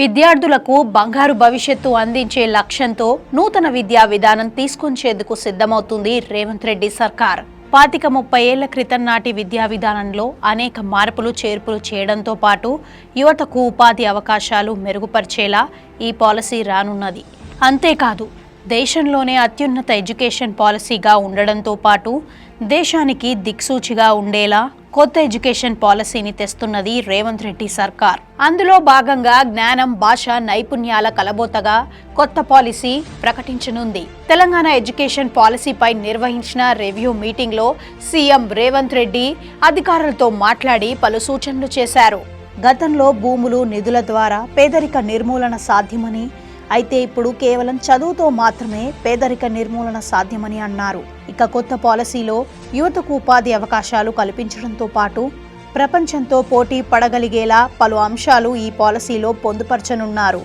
విద్యార్థులకు బంగారు భవిష్యత్తు అందించే లక్ష్యంతో నూతన విద్యా విధానం తీసుకొచ్చేందుకు సిద్ధమవుతుంది రేవంత్ రెడ్డి సర్కార్. పాతిక ముప్పై ఏళ్ళ క్రితం నాటి విద్యా విధానంలో అనేక మార్పులు చేర్పులు చేయడంతో పాటు యువతకు ఉపాధి అవకాశాలు మెరుగుపరిచేలా ఈ పాలసీ రానున్నది. అంతేకాదు దేశంలోనే అత్యున్నత ఎడ్యుకేషన్ పాలసీగా ఉండడంతో పాటు దేశానికి దిక్సూచిగా ఉండేలా కొత్త ఎడ్యుకేషన్ పాలసీని తెస్తున్నది రేవంత్ రెడ్డి సర్కార్. అందులో భాగంగా జ్ఞానం భాష నైపుణ్యాల కలబోతగా కొత్త పాలసీ ప్రకటించనుంది. తెలంగాణ ఎడ్యుకేషన్ పాలసీపై నిర్వహించిన రివ్యూ మీటింగ్లో సీఎం రేవంత్ రెడ్డి అధికారులతో మాట్లాడి పలు సూచనలు చేశారు. గతంలో భూములు నిధుల ద్వారా పేదరిక నిర్మూలన సాధ్యమని అయితే ఇప్పుడు కేవలం చదువుతో మాత్రమే పేదరిక నిర్మూలన సాధ్యమని అన్నారు. ఇక కొత్త పాలసీలో యువతకు ఉపాధి అవకాశాలు కల్పించడంతో పాటు ప్రపంచంతో పోటీ పడగలిగేలా పలు అంశాలు ఈ పాలసీలో పొందుపరచనున్నారు.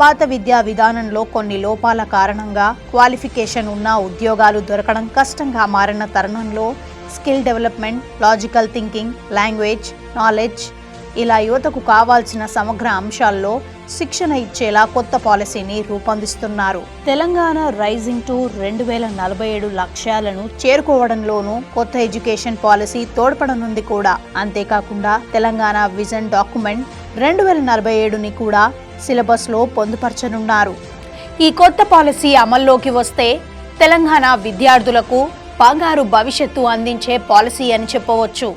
పాత విద్యా విధానంలో కొన్ని లోపాల కారణంగా క్వాలిఫికేషన్ ఉన్న ఉద్యోగాలు దొరకడం కష్టంగా మారిన తరుణంలో skill development logical thinking language knowledge ఇలా యువతకు కావాల్సిన సమగ్ర అంశాల్లో శిక్షణ ఇచ్చేలా కొత్త పాలసీని రూపొందిస్తున్నారు. తెలంగాణ రైజింగ్ టు రెండు వేల నలభై ఏడు లక్ష్యాలను చేరుకోవడంలోనూ కొత్త ఎడ్యుకేషన్ పాలసీ తోడ్పడనుంది కూడా. అంతేకాకుండా తెలంగాణ విజన్ డాక్యుమెంట్ రెండు వేల నలభై ఏడుని కూడా సిలబస్లో పొందుపరచనున్నారు. ఈ కొత్త పాలసీ అమల్లోకి వస్తే తెలంగాణ విద్యార్థులకు బంగారు భవిష్యత్తు అందించే పాలసీ అని చెప్పవచ్చు.